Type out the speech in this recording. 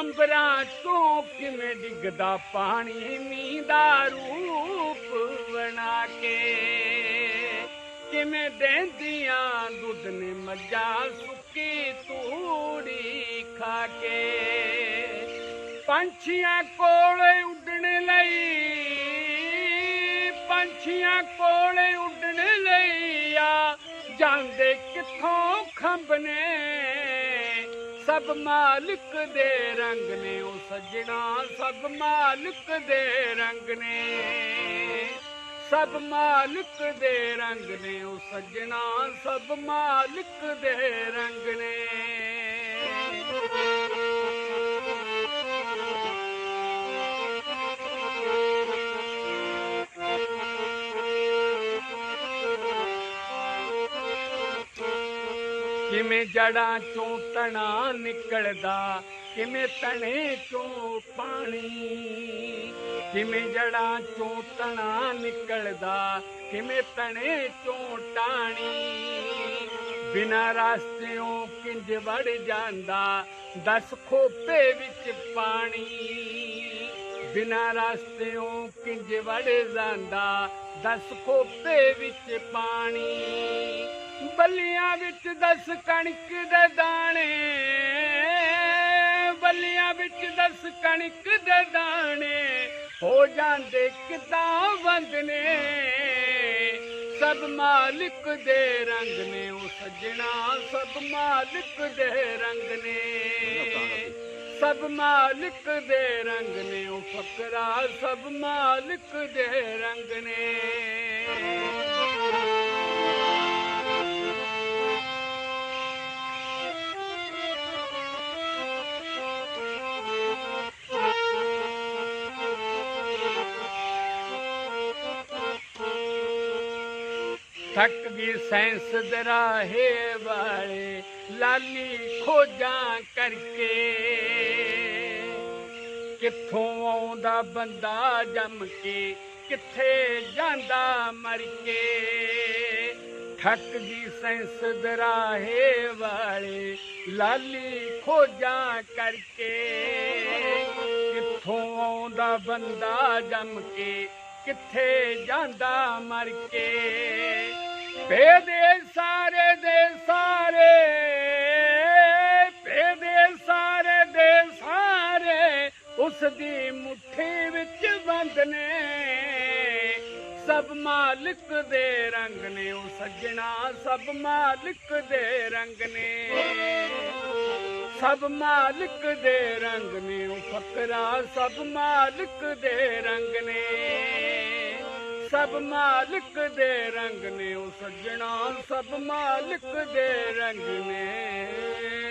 ਅੰਬਰਾਂ ਤੋਂ ਕਿਵੇਂ ਡਿੱਗਦਾ ਪਾਣੀ? ਨੀਂਦਾ ਰੂਪ ਬਣਾ ਕੇ। ਕਿਵੇਂ ਦੇਂਦੀਆਂ ਦੁੱਧ ਨੇ ਮੱਝਾਂ ਸੁੱਕੀ ਤੂੜੀ ਖਾ ਕੇ। ਪੰਛੀਆਂ ਕੋਲ ਉੱਡਣ ਲਈ, ਪੰਛੀਆਂ ਕੋਲੇ ਉੱਡਣ ਲਈ ਆ। ਜਾਂਦੇ ਕਿੱਥੋਂ ਖੰਭ ਨੇ? ਸਭ ਮਾਲਕ ਦੇ ਰੰਗ ਨੇ, ਉਹ ਸੱਜਣਾ ਸਭ ਮਾਲਕ ਦੇ ਰੰਗ ਨੇ। ਸਭ ਮਾਲਕ ਦੇ ਰੰਗ ਨੇ, ਉਹ ਸੱਜਣਾ ਸਭ ਮਾਲਕ ਦੇ ਰੰਗ ਨੇ। ਕਿਵੇਂ ਜੜਾਂ ਚੋਂ ਤਣਾ ਨਿਕਲਦਾ, ਕਿਵੇਂ ਤਣੇ ਚੋਂ ਪਾਣੀ, ਕਿਵੇਂ ਜੜਾਂ ਚੋਂ ਤਣਾ ਨਿਕਲਦਾ, ਕਿਵੇਂ ਤਣੇ ਚੋਂ ਟਾਣੀ। ਬਿਨਾ ਰਾਸਤਿਓਂ ਕਿੰਜ ਵੜ ਜਾਂਦਾ, ਦਸ ਖੋਪੇ ਵਿੱਚ ਪਾਣੀ। ਬਿਨਾ ਰਾਸਤਿਓਂ ਕਿੰਜ ਵੜ ਜਾਂਦਾ? ਦਸ ਖੋਪੇ ਵਿੱਚ ਪਾਣੀ, ਬੱਲੀਆਂ ਵਿੱਚ ਦਸ ਕਣਕ ਦੇ ਦਾਣੇ, ਬੱਲੀਆਂ ਵਿੱਚ ਦਸ ਕਣਕ ਦੇ ਦਾਣੇ, ਹੋ ਜਾਂਦੇ ਕਿਦਾਂ ਵੰਦਨੇ ਸਭ ਮਾਲਿਕ ਦੇ ਰੰਗ ਨੇ, ਉਹ ਸੱਜਣਾ ਸਭ ਮਾਲਿਕ ਦੇ ਰੰਗ ਨੇ। सब मालिक दे रंग ने फकरा सब मालिक दे रंग ने। थक बि सैंस वाले लाली खोजा करके। ਕਿੱਥੋਂ ਆਉਂਦਾ ਬੰਦਾ ਜੰਮ ਕੇ? ਕਿੱਥੇ ਜਾਂਦਾ ਮਰ ਕੇ? ਥੱਕ ਗਈ ਸੈਂਸ ਦਰਾਹੇ ਵਾਲੇ ਲਾਲੀ ਖੋਜਾਂ ਕਰਕੇ। ਕਿੱਥੋਂ ਆਉਂਦਾ ਬੰਦਾ ਜੰਮ ਕੇ? ਕਿੱਥੇ ਜਾਂਦਾ ਮਰ ਕੇ? ਭੇਦੇ ਸਾਰੇ ਦੇ ਸਾਰੇ ਉਸ ਦੀ ਮੁਠੀ ਵਿੱਚ ਬੰਦ ਨੇ ਸਭ ਮਾਲਕ ਦੇ ਰੰਗ ਨੇ, ਉਹ ਸੱਜਣਾ ਸਭ ਮਾਲਕ ਦੇ ਰੰਗ ਨੇ। ਸਭ ਮਾਲਕ ਦੇ ਰੰਗ ਨੇ, ਉਹ ਫਕਰਾ ਸਭ ਮਾਲਕ ਦੇ ਰੰਗ ਨੇ। ਸਭ ਮਾਲਕ ਦੇ ਰੰਗ ਨੇ, ਉਹ ਸੱਜਣਾ ਸਭ ਮਾਲਕ ਦੇ ਰੰਗ ਨੇ।